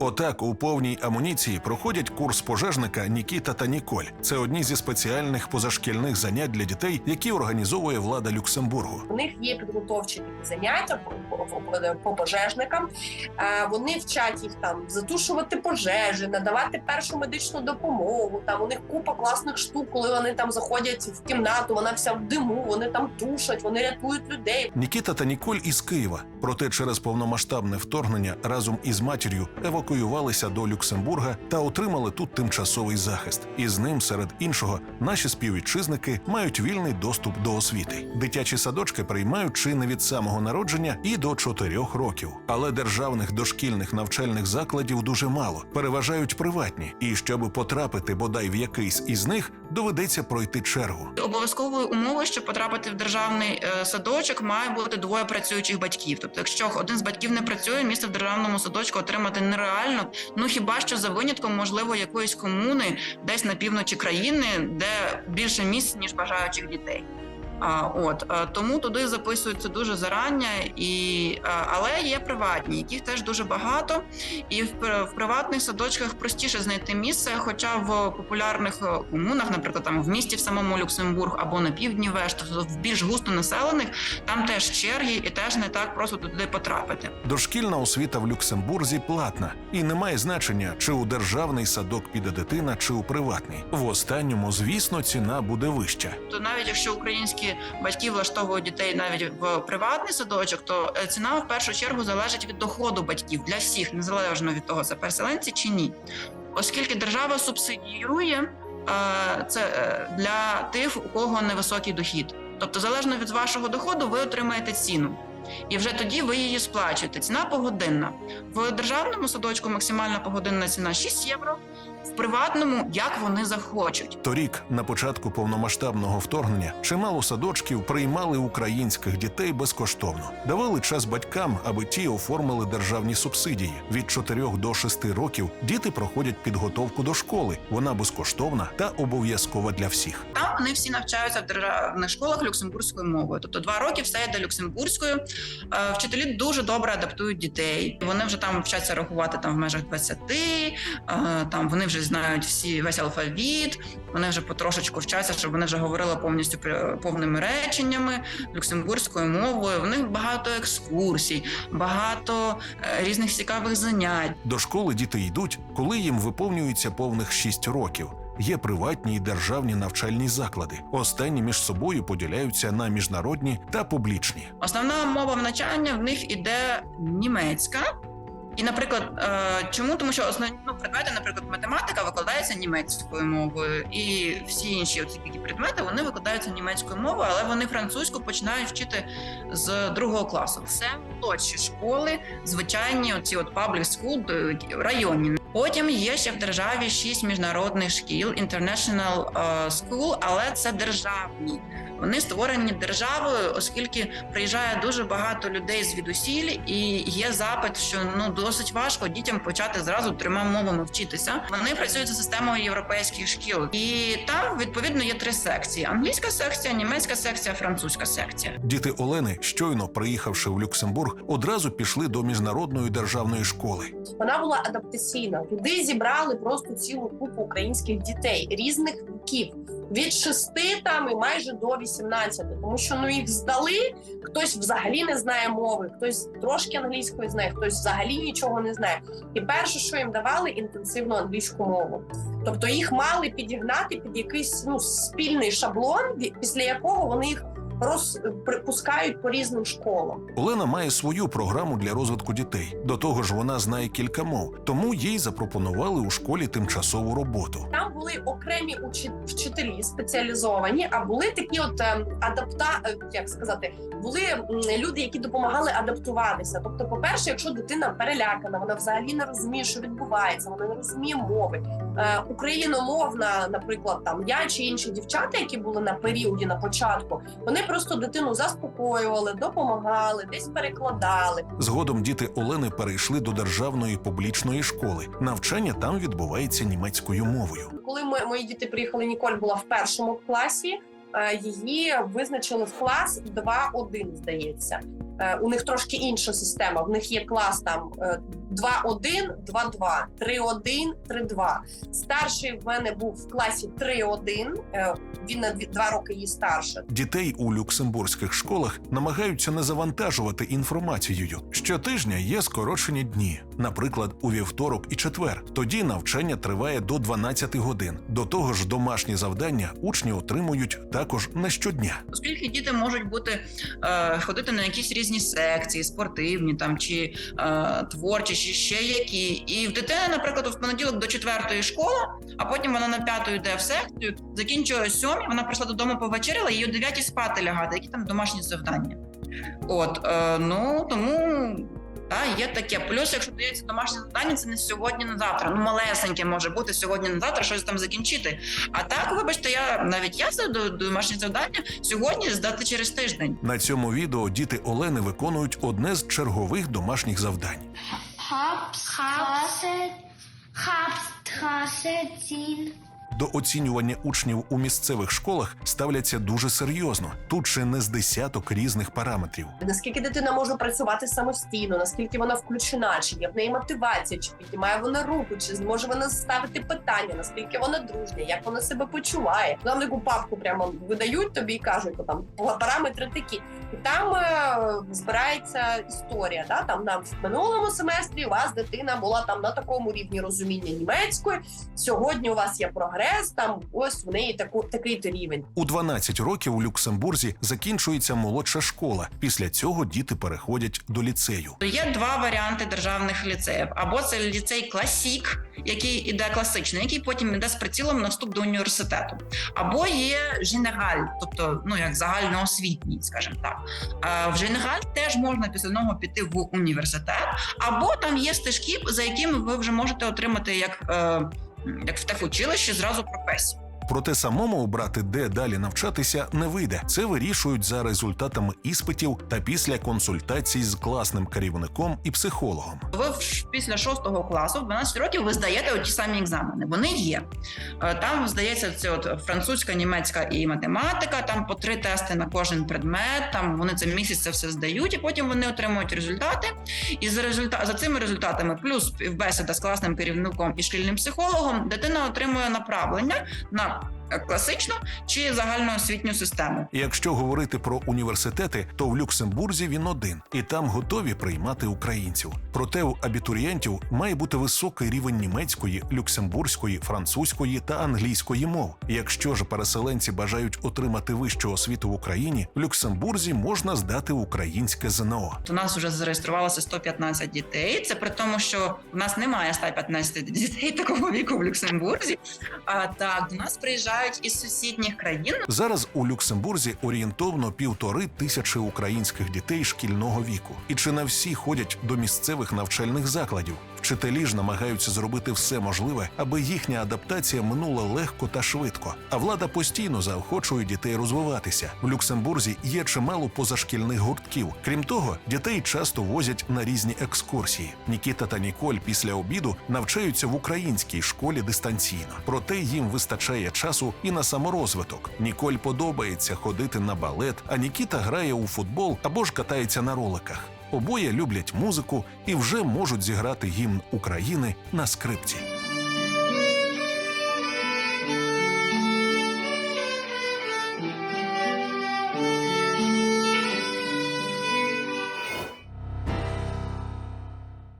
Отак у повній амуніції проходять курс пожежника Нікіта та Ніколь. Це одні зі спеціальних позашкільних занять для дітей, які організовує влада Люксембургу. У них є підготовчі такі заняття по, по, по- по пожежникам. Е, Вони вчать їх там затушувати пожежі, надавати першу медичну допомогу. Там у них купа класних штук, коли вони там заходять в кімнату, вона вся в диму, вони там тушать, вони рятують людей. Нікіта та Ніколь із Києва. Проте через повномасштабне вторгнення разом із матір'ю евакуювалися до Люксембурга та отримали тут тимчасовий захист. І з ним, серед іншого, наші співвітчизники мають вільний доступ до освіти. Дитячі садочки приймають чи не від самого народження і до чотирьох років. Але державних дошкільних навчальних закладів дуже мало, переважають приватні. І щоб потрапити бодай в якийсь із них, доведеться пройти чергу. Обов'язковою умовою, щоб потрапити в державний е, садочок, має бути двоє працюючих батьків. Тобто, якщо один з батьків не працює, місце в державному садочку отримати нереально. Ну хіба що за винятком, можливо, якоїсь комуни десь на півночі країни, де більше місць ніж бажаючих дітей. А, от е, тому туди записуються дуже зарання, і е, але є приватні, яких теж дуже багато. І в, в приватних садочках простіше знайти місце, хоча в популярних е, комунах, наприклад, там в місті в самому Люксембург або на півдні Веш, тобто в більш густо населених, там теж черги, і теж не так просто туди потрапити. Дошкільна освіта в Люксембурзі платна і не має значення, чи у державний садок піде дитина, чи у приватний. В останньому, звісно, ціна буде вища. То навіть якщо українські батьки влаштовують дітей навіть в приватний садочок, то е, ціна в першу чергу залежить від доходу батьків для всіх, незалежно від того, це переселенці чи ні, оскільки держава субсидіює е, це е, для тих, у кого невисокий дохід. Тобто, залежно від вашого доходу, ви отримаєте ціну. І вже тоді ви її сплачуєте. Ціна погодинна. В державному садочку максимальна погодинна ціна 6 євро, в приватному як вони захочуть. Торік, на початку повномасштабного вторгнення, чимало садочків приймали українських дітей безкоштовно, давали час батькам, аби ті оформили державні субсидії. Від 4 до 6 років діти проходять підготовку до школи. Вона безкоштовна та обов'язкова для всіх. Там вони всі навчаються в державних школах люксембурзькою мовою. Тобто два роки все йде люксембурзькою. Е, Вчителі дуже добре адаптують дітей. Вони вже там вчаться рахувати там в межах 20, е, Там вони вже знають всі весь алфавіт. Вони вже потрошечку вчаться, щоб вони вже говорили повністю повними реченнями люксембурзькою мовою. В них багато екскурсій, багато е, різних цікавих занять. До школи діти йдуть, коли їм виповнюється повних 6 років. Є приватні і державні навчальні заклади. Останні між собою поділяються на міжнародні та публічні. Основна мова навчання в них іде німецька. І, наприклад, е, чому? Тому що основні ну, предмети, наприклад, математика викладається німецькою мовою, і всі інші оці предмети вони викладаються німецькою мовою, але вони французьку починають вчити з другого класу. Це молодші школи, звичайні оці от public school, е, районні. Потім є ще в державі шість міжнародних шкіл, international е, school, але це державні. Вони створені державою, оскільки приїжджає дуже багато людей звідусіль, і є запит, що ну досить важко дітям почати зразу трьома мовами вчитися. Вони працюють за системою європейських шкіл, і там відповідно є три секції: англійська секція, німецька секція, французька секція. Діти Олени, щойно приїхавши в Люксембург, одразу пішли до міжнародної державної школи. Вона була адаптаційна. Туди зібрали просто цілу купу українських дітей різних віків. Від 6 там і майже до 18, тому що ну їх здали. Хтось взагалі не знає мови, хтось трошки англійської знає, хтось взагалі нічого не знає. І перше, що їм давали, інтенсивну англійську мову. Тобто їх мали підігнати під якийсь ну спільний шаблон, після якого вони їх розпускають по різним школам. Олена має свою програму для розвитку дітей. До того ж, вона знає кілька мов, тому їй запропонували у школі тимчасову роботу. Там були окремі вчителі спеціалізовані, а були такі от ем, адапта, е, як сказати, були люди, які допомагали адаптуватися. Тобто, по-перше, якщо дитина перелякана, вона взагалі не розуміє, що відбувається, вона не розуміє мови. Е, україномовна, наприклад, там я чи інші дівчата, які були на періоді на початку, вони просто дитину заспокоювали, допомагали, десь перекладали. Згодом діти Олени перейшли до державної публічної школи. Навчання там відбувається німецькою мовою. Коли ми, мої діти приїхали, Ніколь була в першому класі. Е, Її визначили в клас 2-1, здається. Е, У них трошки інша система. В них є клас там е, 2-1, 2-2, 3-1, 3-2. Старший в мене був в класі 3-1, е, Він на дві- два роки її старше. Дітей у люксембурзьких школах намагаються не завантажувати інформацією. Щотижня є скорочені дні, наприклад, у вівторок і четвер. Тоді навчання триває до 12 годин. До того ж, домашні завдання учні отримують також не щодня. Оскільки діти можуть бути е, ходити на якісь різні секції, спортивні там чи е, творчі, чи ще які. І в дитини, наприклад, в понеділок до четвертої школа, а потім вона на п'яту йде в секцію, закінчує сьомі. вона прийшла додому, повечеряла, і о дев'ятій спати лягати. Які там домашні завдання? От е, ну тому. Та є таке. Плюс, якщо дається домашнє завдання, це не сьогодні, на завтра. Ну малесеньке може бути сьогодні на завтра, щось там закінчити. А так, вибачте, я навіть я до домашнє завдання сьогодні здати через тиждень. На цьому відео діти Олени виконують одне з чергових домашніх завдань. Hauptstraße, Hauptstraße ziehen. До оцінювання учнів у місцевих школах ставляться дуже серйозно. Тут ще не з десяток різних параметрів. Наскільки дитина може працювати самостійно, наскільки вона включена, чи є в неї мотивація, чи піднімає вона руку, чи зможе вона ставити питання, наскільки вона дружня, як вона себе почуває. Там таку папку прямо видають тобі і кажуть, що там параметри такі. І там е, збирається історія. Да? Там нам в минулому семестрі у вас дитина була там на такому рівні розуміння німецької. Сьогодні у вас є прогрес. Там ось в неї таку такий то рівень. У 12 років у Люксембурзі закінчується молодша школа. Після цього діти переходять до ліцею. Є два варіанти державних ліцеїв: або це ліцей класік, який іде класичний, який потім іде з прицілом на вступ до університету, або є Женераль, тобто ну як загальноосвітній, скажімо так. В Женераль теж можна після нього піти в університет, або там є стежки, за якими ви вже можете отримати як. Як в техучилищі зразу професію. Проте самому обрати, де далі навчатися, не вийде. Це вирішують за результатами іспитів та після консультацій з класним керівником і психологом. Ви після шостого класу, в 12 років, ви здаєте ті самі екзамени. Вони є. Е, Там здається, це от французька, німецька і математика. Там по три тести на кожен предмет. Там вони це місяць це все здають, і потім вони отримують результати. І за результа... за цими результатами, плюс співбесіда з класним керівником і шкільним психологом, дитина отримує направлення на е, класичну чи загальноосвітню систему. Якщо говорити про університети, то в Люксембурзі він один, і там готові приймати українців. Проте у абітурієнтів має бути високий рівень німецької, люксембурзької, французької та англійської мов. Якщо ж переселенці бажають отримати вищу освіту в Україні, в Люксембурзі можна здати українське ЗНО. У нас вже зареєструвалося 115 дітей. Це при тому, що в нас немає 115 дітей такого віку в Люксембурзі. А так до нас приїжджають із сусідніх країн. Зараз у Люксембурзі орієнтовно півтори тисячі українських дітей шкільного віку. І чи не всі ходять до місцевих навчальних закладів? Вчителі ж намагаються зробити все можливе, аби їхня адаптація минула легко та швидко. А влада постійно заохочує дітей розвиватися. В Люксембурзі є чимало позашкільних гуртків. Крім того, дітей часто возять на різні екскурсії. Нікіта та Ніколь після обіду навчаються в українській школі дистанційно. Проте їм вистачає часу і на саморозвиток. Ніколь подобається ходити на балет, а Нікіта грає у футбол або ж катається на роликах. Обоє люблять музику і вже можуть зіграти гімн України на скрипці.